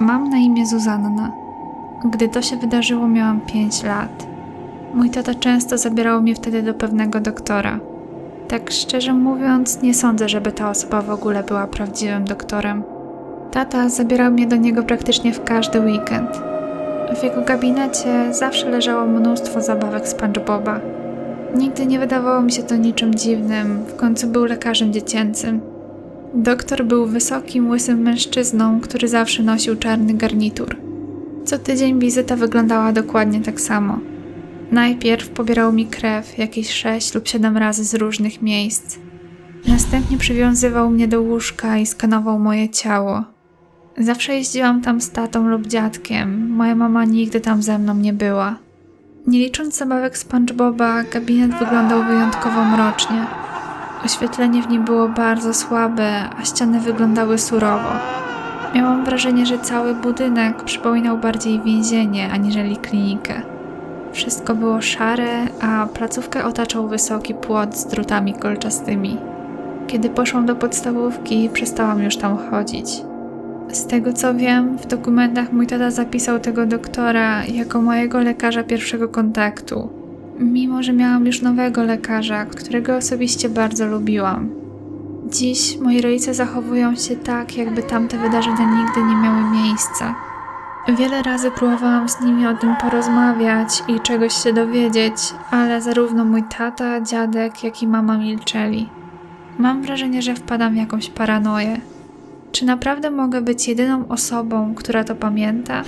Mam na imię Zuzanna. Gdy to się wydarzyło, miałam 5 lat. Mój tata często zabierał mnie wtedy do pewnego doktora. Tak szczerze mówiąc, nie sądzę, żeby ta osoba w ogóle była prawdziwym doktorem. Tata zabierał mnie do niego praktycznie w każdy weekend. W jego gabinecie zawsze leżało mnóstwo zabawek SpongeBoba. Nigdy nie wydawało mi się to niczym dziwnym, w końcu był lekarzem dziecięcym. Doktor był wysokim, łysym mężczyzną, który zawsze nosił czarny garnitur. Co tydzień wizyta wyglądała dokładnie tak samo. Najpierw pobierał mi krew jakieś 6 lub 7 razy z różnych miejsc. Następnie przywiązywał mnie do łóżka i skanował moje ciało. Zawsze jeździłam tam z tatą lub dziadkiem, moja mama nigdy tam ze mną nie była. Nie licząc zabawek SpongeBoba, gabinet wyglądał wyjątkowo mrocznie. Oświetlenie w nim było bardzo słabe, a ściany wyglądały surowo. Miałam wrażenie, że cały budynek przypominał bardziej więzienie aniżeli klinikę. Wszystko było szare, a placówkę otaczał wysoki płot z drutami kolczastymi. Kiedy poszłam do podstawówki, przestałam już tam chodzić. Z tego co wiem, w dokumentach mój tata zapisał tego doktora jako mojego lekarza pierwszego kontaktu. Mimo, że miałam już nowego lekarza, którego osobiście bardzo lubiłam. Dziś moi rodzice zachowują się tak, jakby tamte wydarzenia nigdy nie miały miejsca. Wiele razy próbowałam z nimi o tym porozmawiać i czegoś się dowiedzieć, ale zarówno mój tata, dziadek, jak i mama milczeli. Mam wrażenie, że wpadam w jakąś paranoję. Czy naprawdę mogę być jedyną osobą, która to pamięta?